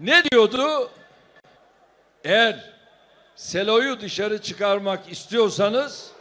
ne diyordu? Eğer Selo'yu dışarı çıkarmak istiyorsanız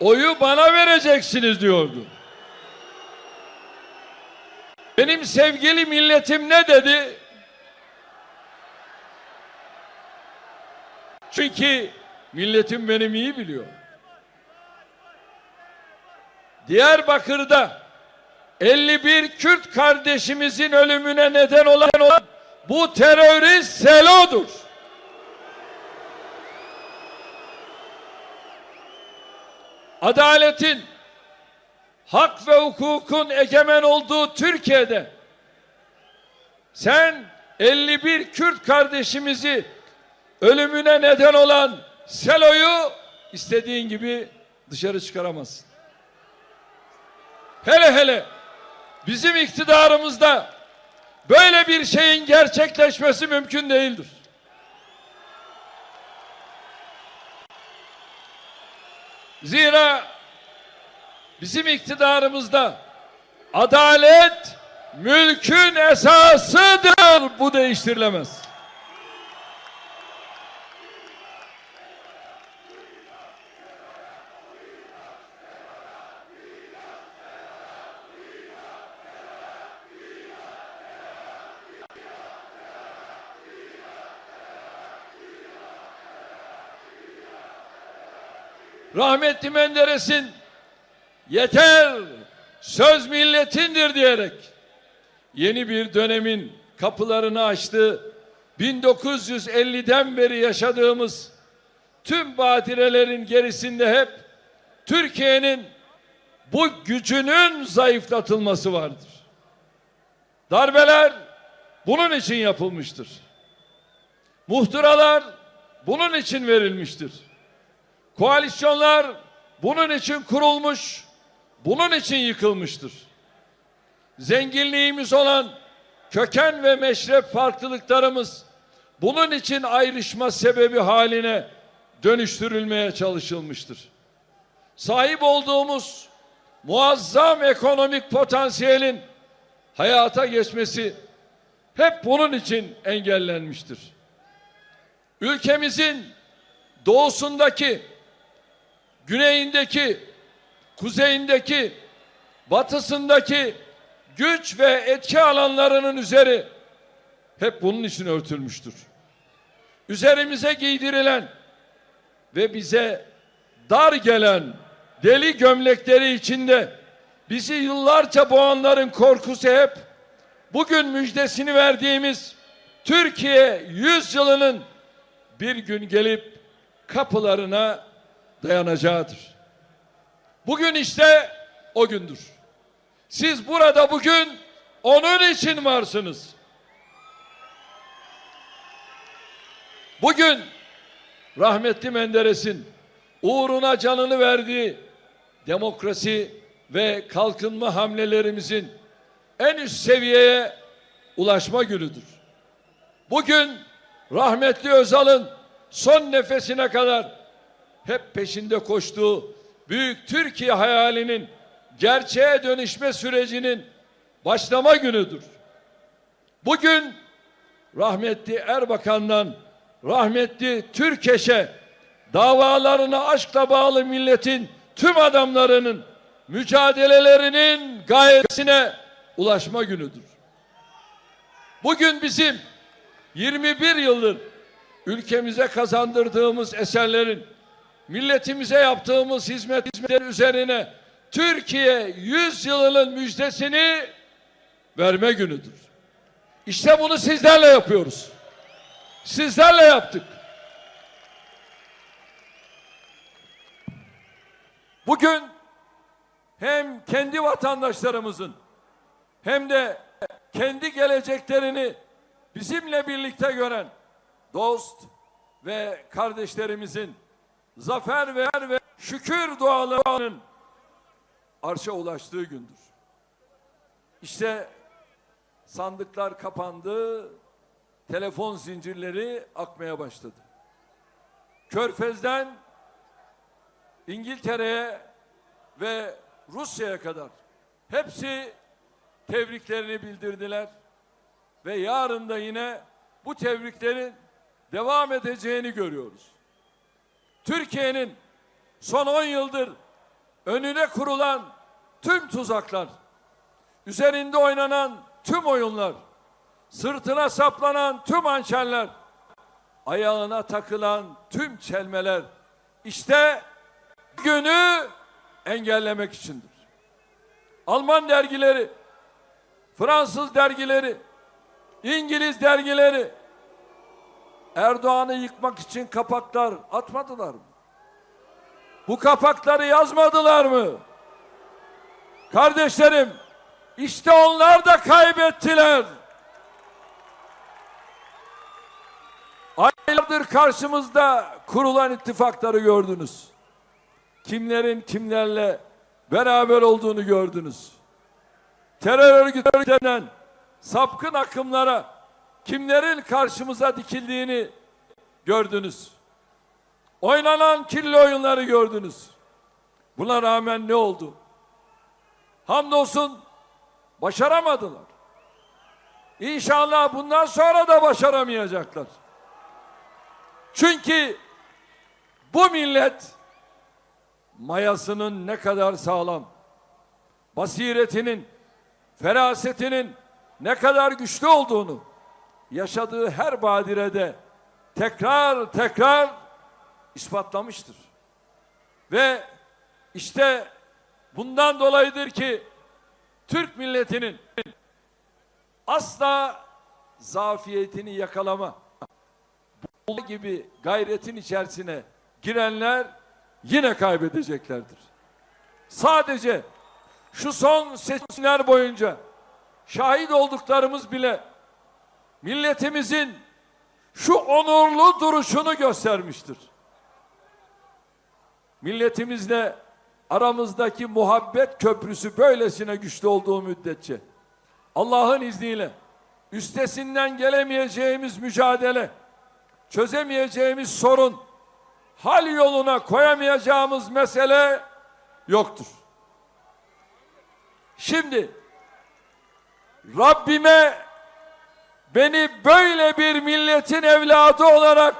oyu bana vereceksiniz diyordu. Benim sevgili milletim ne dedi? Çünkü milletim benim iyi biliyor. Diyarbakır'da 51 Kürt kardeşimizin ölümüne neden olan, bu terörist Selo'dur. Adaletin, hak ve hukukun egemen olduğu Türkiye'de sen 51 Kürt kardeşimizi ölümüne neden olan Selo'yu istediğin gibi dışarı çıkaramazsın. Hele hele bizim iktidarımızda böyle bir şeyin gerçekleşmesi mümkün değildir. Zira bizim iktidarımızda adalet mülkün esasıdır. Bu değiştirilemez. Rahmetli Menderes'in yeter söz milletindir diyerek yeni bir dönemin kapılarını açtı. 1950'den beri yaşadığımız tüm badirelerin gerisinde hep Türkiye'nin bu gücünün zayıflatılması vardır. Darbeler bunun için yapılmıştır. Muhtıralar bunun için verilmiştir. Koalisyonlar bunun için kurulmuş, bunun için yıkılmıştır. Zenginliğimiz olan köken ve meşrep farklılıklarımız bunun için ayrışma sebebi haline dönüştürülmeye çalışılmıştır. Sahip olduğumuz muazzam ekonomik potansiyelin hayata geçmesi hep bunun için engellenmiştir. Ülkemizin doğusundaki güneyindeki, kuzeyindeki, batısındaki güç ve etki alanlarının üzeri hep bunun için örtülmüştür. Üzerimize giydirilen ve bize dar gelen deli gömlekleri içinde bizi yıllarca boğanların korkusu hep bugün müjdesini verdiğimiz Türkiye yüzyılının bir gün gelip kapılarına dayanacağıdır. Bugün işte o gündür. Siz burada bugün onun için varsınız. Bugün rahmetli Menderes'in uğruna canını verdiği demokrasi ve kalkınma hamlelerimizin en üst seviyeye ulaşma günüdür. Bugün rahmetli Özal'ın son nefesine kadar hep peşinde koştuğu büyük Türkiye hayalinin gerçeğe dönüşme sürecinin başlama günüdür. Bugün rahmetli Erbakan'dan rahmetli Türkeş'e davalarına aşkla bağlı milletin tüm adamlarının mücadelelerinin gayesine ulaşma günüdür. Bugün bizim 21 yıldır ülkemize kazandırdığımız eserlerin milletimize yaptığımız hizmet hizmetler üzerine Türkiye 100 yılının müjdesini verme günüdür. İşte bunu sizlerle yapıyoruz. Sizlerle yaptık. Bugün hem kendi vatandaşlarımızın hem de kendi geleceklerini bizimle birlikte gören dost ve kardeşlerimizin zafer ve, ve şükür dualarının arşa ulaştığı gündür. İşte sandıklar kapandı, telefon zincirleri akmaya başladı. Körfez'den İngiltere'ye ve Rusya'ya kadar hepsi tebriklerini bildirdiler. Ve yarın da yine bu tebriklerin devam edeceğini görüyoruz. Türkiye'nin son 10 yıldır önüne kurulan tüm tuzaklar, üzerinde oynanan tüm oyunlar, sırtına saplanan tüm hançerler, ayağına takılan tüm çelmeler işte günü engellemek içindir. Alman dergileri, Fransız dergileri, İngiliz dergileri Erdoğan'ı yıkmak için kapaklar atmadılar mı? Bu kapakları yazmadılar mı? Kardeşlerim, işte onlar da kaybettiler. Aylardır karşımızda kurulan ittifakları gördünüz. Kimlerin kimlerle beraber olduğunu gördünüz. Terör örgütlerinden sapkın akımlara kimlerin karşımıza dikildiğini gördünüz. Oynanan kirli oyunları gördünüz. Buna rağmen ne oldu? Hamdolsun başaramadılar. İnşallah bundan sonra da başaramayacaklar. Çünkü bu millet mayasının ne kadar sağlam, basiretinin, ferasetinin ne kadar güçlü olduğunu yaşadığı her badirede tekrar tekrar ispatlamıştır. Ve işte bundan dolayıdır ki Türk milletinin asla zafiyetini yakalama gibi gayretin içerisine girenler yine kaybedeceklerdir. Sadece şu son seçimler boyunca şahit olduklarımız bile milletimizin şu onurlu duruşunu göstermiştir. Milletimizle aramızdaki muhabbet köprüsü böylesine güçlü olduğu müddetçe Allah'ın izniyle üstesinden gelemeyeceğimiz mücadele, çözemeyeceğimiz sorun, hal yoluna koyamayacağımız mesele yoktur. Şimdi Rabbime beni böyle bir milletin evladı olarak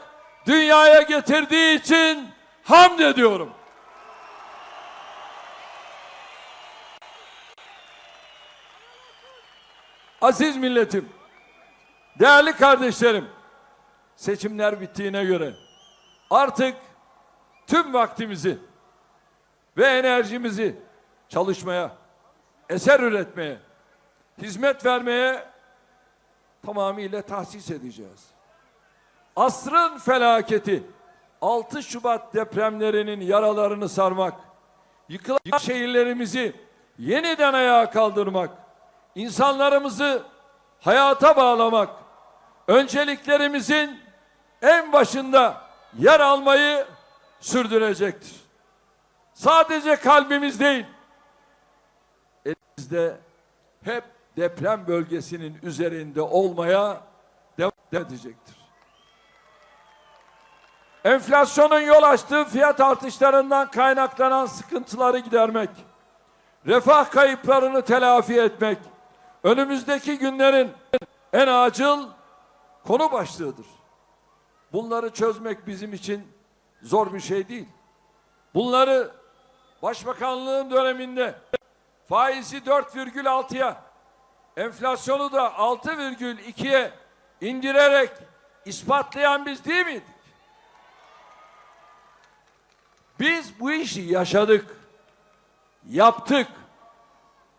dünyaya getirdiği için hamd ediyorum. Aziz milletim, değerli kardeşlerim, seçimler bittiğine göre artık tüm vaktimizi ve enerjimizi çalışmaya, eser üretmeye, hizmet vermeye tamamıyla tahsis edeceğiz. Asrın felaketi 6 Şubat depremlerinin yaralarını sarmak, yıkılan şehirlerimizi yeniden ayağa kaldırmak, insanlarımızı hayata bağlamak, önceliklerimizin en başında yer almayı sürdürecektir. Sadece kalbimiz değil, elimizde hep deprem bölgesinin üzerinde olmaya devam edecektir. Enflasyonun yol açtığı fiyat artışlarından kaynaklanan sıkıntıları gidermek, refah kayıplarını telafi etmek, önümüzdeki günlerin en acil konu başlığıdır. Bunları çözmek bizim için zor bir şey değil. Bunları Başbakanlığın döneminde faizi 4,6'ya, enflasyonu da 6,2'ye indirerek ispatlayan biz değil miydik? Biz bu işi yaşadık, yaptık.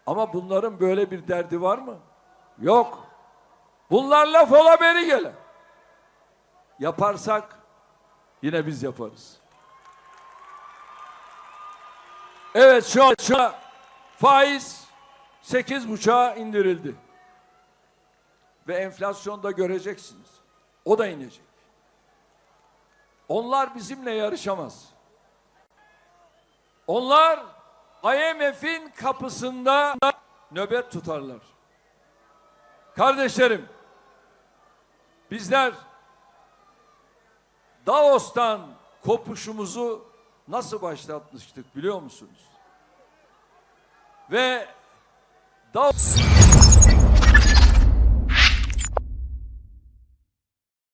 Ama bunların böyle bir derdi var mı? Yok. Bunlar laf ola beri gele. Yaparsak yine biz yaparız. Evet şu an, şu an faiz sekiz buçuğa indirildi. Ve enflasyonda göreceksiniz. O da inecek. Onlar bizimle yarışamaz. Onlar IMF'in kapısında nöbet tutarlar. Kardeşlerim, bizler Davos'tan kopuşumuzu nasıl başlatmıştık biliyor musunuz? Ve Da